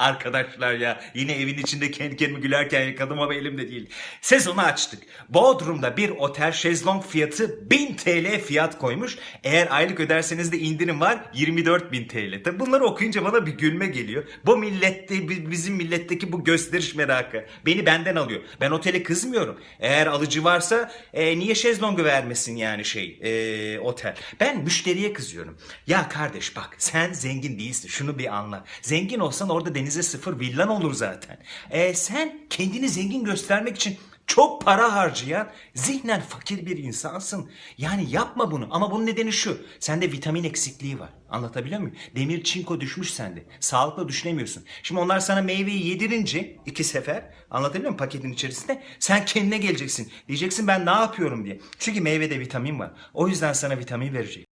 arkadaşlar ya yine evin içinde kendi kendime gülerken yakaladım ama elimde değil. Sezonu açtık. Bodrum'da bir otel şezlong fiyatı 1000 TL fiyat koymuş. Eğer aylık öderseniz de indirim var 24.000 TL. Tabi bunları okuyunca bana bir gülme geliyor. Bu millette bi- bizim milletteki bu gösteriş merakı beni benden alıyor. Ben otele kızmıyorum. Eğer alıcı varsa e, niye şezlongu vermesin yani şey e, otel. Ben müşteriye kızıyorum. Ya kardeş bak sen zengin değilsin şunu bir anla. Zengin olsan orada denize sıfır villan olur zaten. E, sen kendini zengin göstermek için çok para harcayan zihnen fakir bir insansın. Yani yapma bunu ama bunun nedeni şu. Sende vitamin eksikliği var. Anlatabiliyor muyum? Demir çinko düşmüş sende. Sağlıklı düşünemiyorsun. Şimdi onlar sana meyveyi yedirince iki sefer anlatabiliyor muyum paketin içerisinde? Sen kendine geleceksin. Diyeceksin ben ne yapıyorum diye. Çünkü meyvede vitamin var. O yüzden sana vitamin verecek.